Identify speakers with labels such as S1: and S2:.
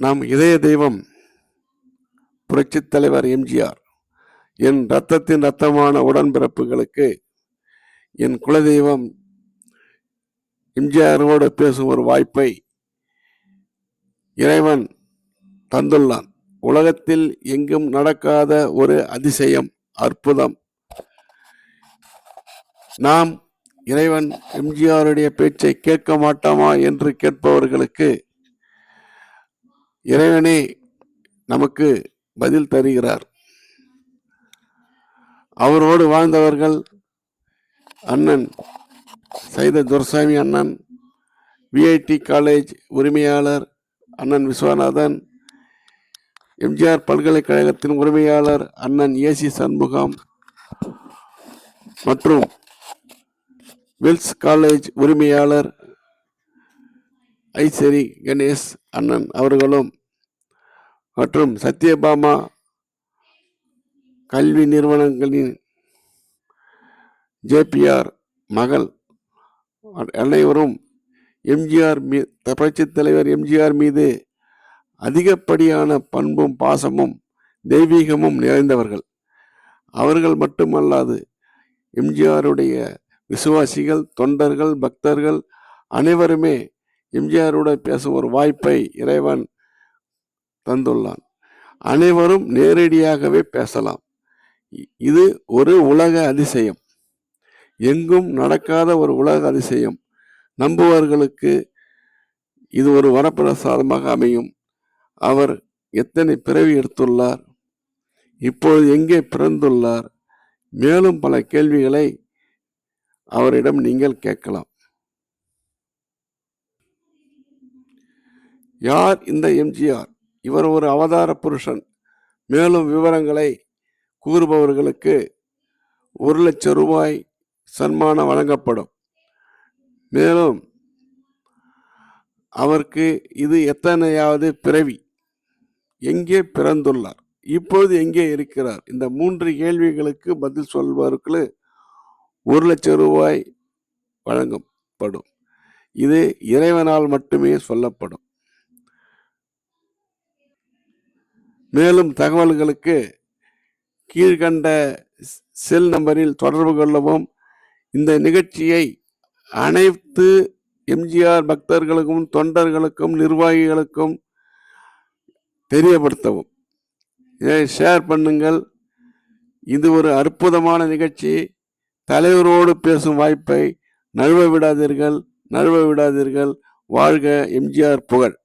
S1: நம் இதய தெய்வம் புரட்சித் தலைவர் எம்ஜிஆர் என் ரத்தத்தின் ரத்தமான உடன்பிறப்புகளுக்கு என் குலதெய்வம் எம்ஜிஆரோடு பேசும் ஒரு வாய்ப்பை இறைவன் தந்துள்ளான். உலகத்தில் எங்கும் நடக்காத ஒரு அதிசயம் அற்புதம். நாம் இறைவன் எம்ஜிஆருடைய பேச்சை கேட்க மாட்டோமா என்று கேட்பவர்களுக்கு இறைவனே நமக்கு பதில் தருகிறார். அவரோடு வாழ்ந்தவர்கள் அண்ணன் சைத துரசாமி அண்ணன் விஐடி காலேஜ் உரிமையாளர் அண்ணன் விஸ்வநாதன் எம்ஜிஆர் பல்கலைக்கழகத்தின் உரிமையாளர் அண்ணன் ஏசி சண்முகம் மற்றும் வில்ஸ் காலேஜ் உரிமையாளர் ஐசரி கணேஷ் அண்ணன் அவர்களும் மற்றும் சத்யபாமா கல்வி நிறுவனங்களின் ஜேபிஆர் மகள் அனைவரும் எம்ஜிஆர் மீ புரட்சித் தலைவர் எம்ஜிஆர் மீது அதிகப்படியான பண்பும் பாசமும் தெய்வீகமும் நிறைந்தவர்கள். அவர்கள் மட்டுமல்லாது எம்ஜிஆருடைய விசுவாசிகள் தொண்டர்கள் பக்தர்கள் அனைவருமே எம்ஜிஆரோட பேசும் ஒரு வாய்ப்பை இறைவன் தந்துள்ளான். அனைவரும் நேரடியாகவே பேசலாம். இது ஒரு உலக அதிசயம். எங்கும் நடக்காத ஒரு உலக அதிசயம். நம்புவர்களுக்கு இது ஒரு வரப்பிரசாதமாக அமையும். அவர் எத்தனை பிறவி எடுத்துள்ளார்? இப்பொழுது எங்கே பிறந்துள்ளார்? மேலும் பல கேள்விகளை அவரிடம் நீங்கள் கேட்கலாம். யார் இந்த எம்ஜிஆர்? இவர் ஒரு அவதார புருஷன். மேலும் விவரங்களை கூறுபவர்களுக்கு ஒரு லட்சம் ரூபாய் சன்மானம் வழங்கப்படும். மேலும் அவருக்கு இது எத்தனையாவது பிறவி? எங்கே பிறந்துள்ளார்? இப்போது எங்கே இருக்கிறார்? இந்த மூன்று கேள்விகளுக்கு பதில் சொல்பவர்களுக்கு ஒரு லட்சம் ரூபாய் வழங்கப்படும். இது இறைவனால் மட்டுமே சொல்லப்படும். மேலும் தகவல்களுக்கு கீழ்கண்ட செல் நம்பரில் தொடர்பு கொள்ளவும். இந்த நிகழ்ச்சியை அனைத்து எம்ஜிஆர் பக்தர்களுக்கும் தொண்டர்களுக்கும் நிர்வாகிகளுக்கும் தெரியப்படுத்தவும். இதை ஷேர் பண்ணுங்கள். இது ஒரு அற்புதமான நிகழ்ச்சி. தலைவரோடு பேசும் வாய்ப்பை நழுவ விடாதீர்கள் நழுவ விடாதீர்கள். வாழ்க எம்ஜிஆர் புகழ்.